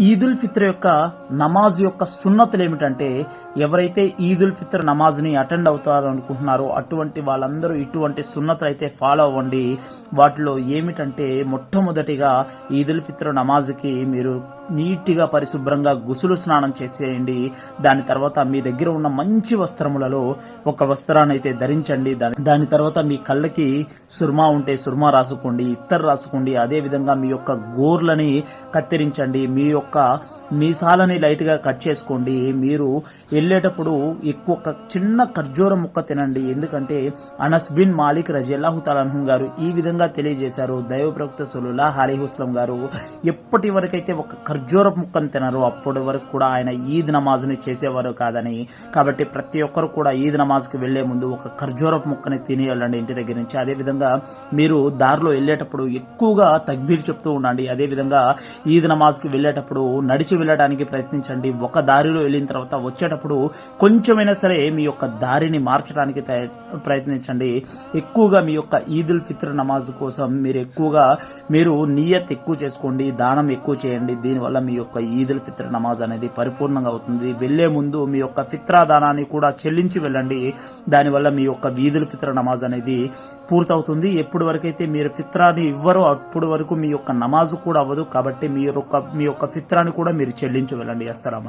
ఈదుల్ ఫిత్ర్ యొక్క నమాజ్ యొక్క సున్నతులు ఏమిటంటే ఎవరైతే ఈదుల్ ఫిత్ర్ నమాజ్ని అటెండ్ అవుతారు అనుకుంటున్నారో అటువంటి వాళ్ళందరూ ఇటువంటి సున్నతులు అయితే ఫాలో అవ్వండి. వాటిలో ఏమిటంటే మొట్టమొదటిగా ఈదుల్ ఫిత్ర్ నమాజ్కి మీరు నీట్గా పరిశుభ్రంగా గుసులు స్నానం చేసేయండి. దాని తర్వాత మీ దగ్గర ఉన్న మంచి వస్త్రములలో ఒక వస్త్రాన్ని అయితే ధరించండి. దాని దాని తర్వాత మీ కళ్ళకి సుర్మా ఉంటే సుర్మా రాసుకోండి. ఇత్తర్ రాసుకోండి. అదే విధంగా మీ యొక్క గోర్లని కత్తిరించండి. మీ యొక్క మీసాలని లైట్గా కట్ చేసుకోండి. మీరు వెళ్ళేటప్పుడు ఎక్కువ చిన్న ఖర్జూర ముక్క తినండి. ఎందుకంటే అనస్ బిన్ మాలిక్ రజిల్లాహు తాలహం గారు ఈ విధంగా తెలియజేశారు. దైవ ప్రవక్త సులుల్లా హలీహుస్లం గారు ఎప్పటి వరకైతే ఒక ఖర్జూర ముక్కను తినరు అప్పటి వరకు కూడా ఆయన ఈద్ నమాజ్ని చేసేవారు కాదని. కాబట్టి ప్రతి ఒక్కరు కూడా ఈద్ నమాజ్కి వెళ్ళే ముందు ఒక ఖర్జూర ముక్కని తిని వెళ్ళండి ఇంటి దగ్గర నుంచి. అదే విధంగా మీరు దారిలో వెళ్ళేటప్పుడు ఎక్కువగా తగ్బీర్ చెప్తూ ఉండండి. అదే విధంగా ఈద్ నమాజ్కి వెళ్ళేటప్పుడు నడిచి వెళ్ళడానికి ప్రయత్నించండి. ఒక దారిలో వెళ్ళిన తర్వాత వచ్చేటప్పుడు కొంచెమైనా సరే మీ యొక్క దారిని మార్చడానికి తయ- ప్రయత్నించండి. ఎక్కువగా మీ యొక్క ఈదుల్ ఫిత్ర్ నమాజ్ కోసం మీరు ఎక్కువగా మీరు నియత్ ఎక్కువ చేసుకోండి దానం ఎక్కువ చేయండి. దీనివల్ల మీ యొక్క ఈదుల్ ఫిత్ర్ నమాజ్ అనేది పరిపూర్ణంగా అవుతుంది. వెళ్ళే ముందు మీ యొక్క ఫిత్రా దానాన్ని కూడా చెల్లించి వెళ్ళండి. దానివల్ల మీ యొక్క ఈదుల్ ఫిత్ర నమాజ్ అనేది పూర్తవుతుంది. ఎప్పుడు వరకైతే మీరు ఫిత్రాన్ని ఇవ్వరో అప్పుడు వరకు మీ యొక్క నమాజు కూడా అవ్వదు. కాబట్టి మీ యొక్క మీ యొక్క ఫిత్రాన్ని కూడా మీరు చెల్లించి వెళ్ళండి. అస్సలం